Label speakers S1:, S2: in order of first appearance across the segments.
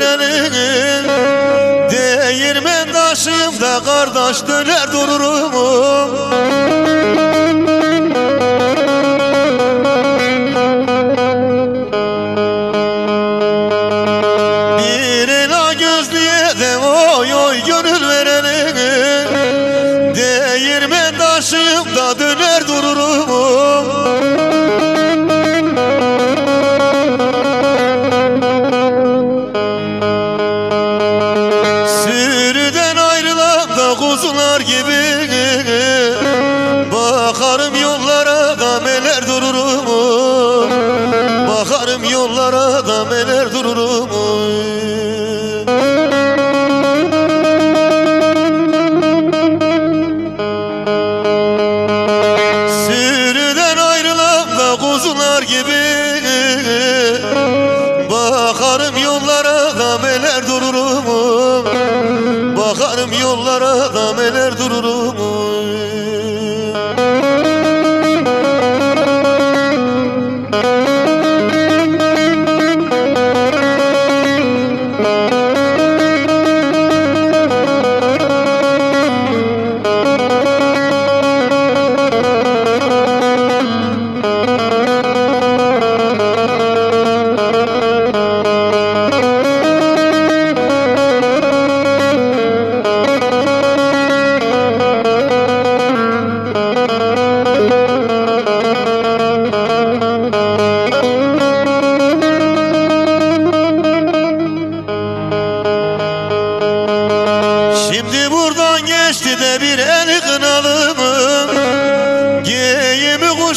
S1: verelim Değirmen taşıyım da kardeş döner dururum. Bir ela gözlüye de oy oy gönül verelim Değirmen taşıyım da döner dururum kuzular gibi Bakarım yollara da meler dururum. Bakarım yollara da meler dururum. Sürüden ayrılan da kuzular gibi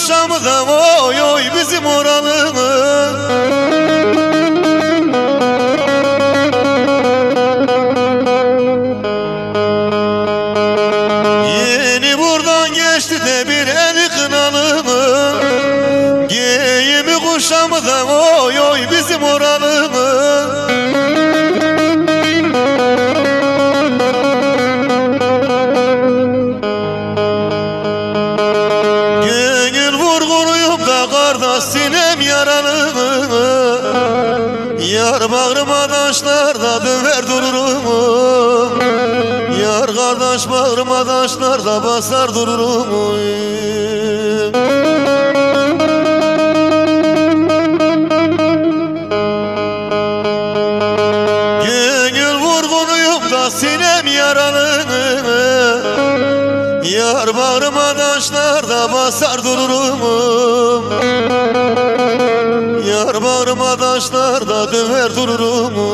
S1: Kuşamı da oy oy bizim oralımı sinem yaralı Yar bağrıma taşlar da döver dururum Yar kardeş bağrıma taşlar da basar dururum Yar bağrıma taşlar da basar dururum. Yar bağrıma taşlar da döver dururum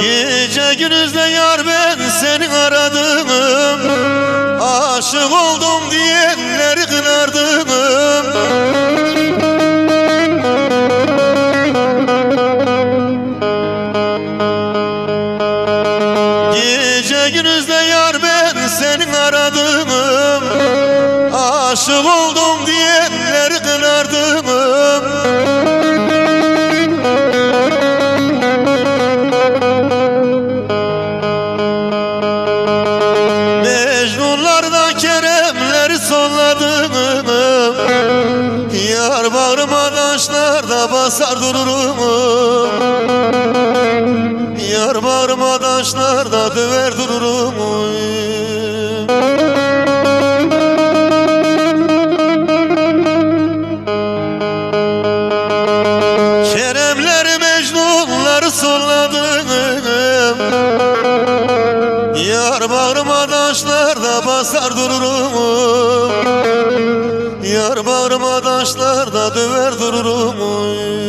S1: Gece gündüzde yar ben seni aradım. Aşık oldum diyenleri kınardım. Gece gündüzde yar ben seni aradım Aşık oldum diyenleri kınardım Mecnunlardan keremleri solladım Yar bağrıma taşlar da basar dururum. Yar bağrıma taşlar da döver dururum basar dururum. Yar bağrıma taşlar da döver dururum